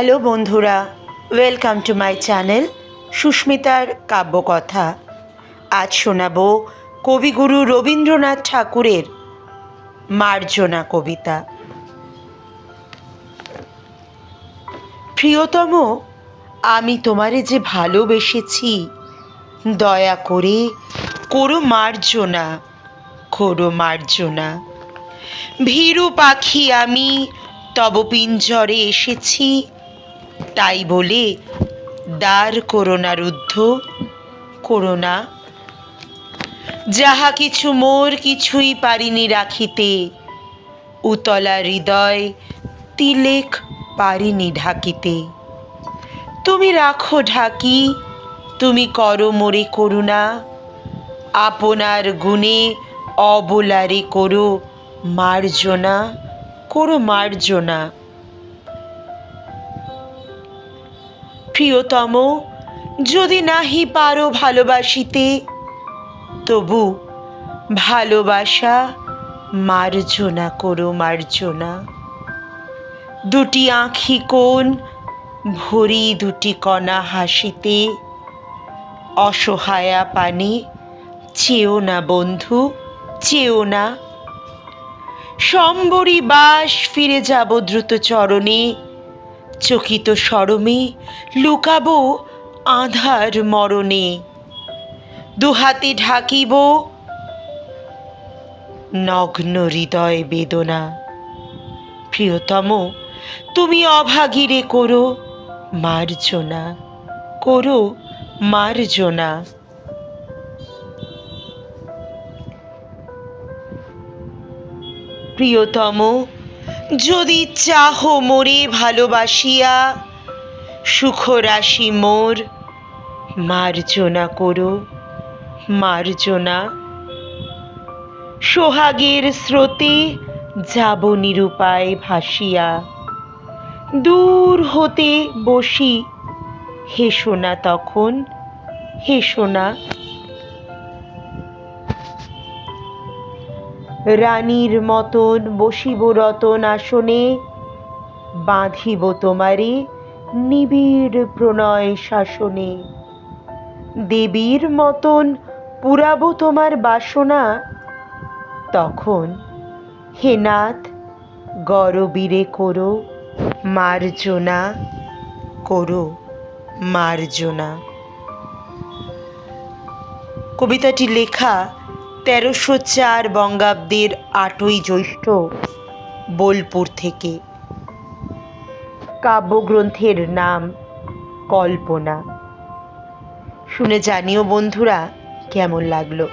Hello বন্ধুরা welcome to my channel সুস্মিতার কাব্যকথা। আজ শোনাবো কবিগুরু রবীন্দ্রনাথ ঠাকুরের মার্জনা কবিতা। প্রিয়তম, আমি তোমারে যে ভালোবেসেছি, দয়া করে করো মার্জনা করো মার্জনা। ভীরু পাখি আমি, তব পিঞ্জরে এসেছি তাই বলে দ্বার করোনা রুদ্ধ, করোনা। যাহা কিছু মোর কিছুই পারিনি রাখিতে, উতলা হৃদয় তিলেক পারিনি ঢাকিতে। তুমি রাখো ঢাকি, তুমি করো মোরে করুণা, আপনার গুণে অবলারে করো মার্জনা করো মার্জনা। প্রিয়তম, যদি নাহি পারো ভালোবাসিতে, তবু ভালোবাসা মার্জনা করো মার্জনা। দুটি আঁখি কোন ভরি দুটি কণা হাসিতে, অসহায়া পানে চেও না বন্ধু, চেও না। সম্বরী বাস ফিরে যাব দ্রুত চরণে চকিত সরমে লুকাবো আধার মরণে। দুহাতে ঢাকিব নগ্ন হৃদয় বেদনা। প্রিয়তম, তুমি অভাগীরে করো মার্জনা করো মার্জনা। প্রিয়তম যদি চাহ মোরে ভালোবাসিয়া সুখ রাশি মোর মার্জনা করো, মার্জনা। সোহাগের স্রোতে যাব নিরুপায় ভাসিয়া, দূর হতে বসি, হেসো না তখন, হেসো না। রানীর মতন বসিব রতন আসনে, বাঁধিব তোমারে নিবিড় প্রণয় শাসনে। দেবীর মতন পুরাবো তোমার বাসনা, তখন হে নাথ গরবীরে করো মার্জনা করো মার্জনা। কবিতাটি লেখা তেরোশো চার বঙ্গাব্দের আটই জ্যৈষ্ঠ, বোলপুর থেকে। কাব্যগ্রন্থের নাম কল্পনা। শুনে জানিও বন্ধুরা, কেমন লাগল?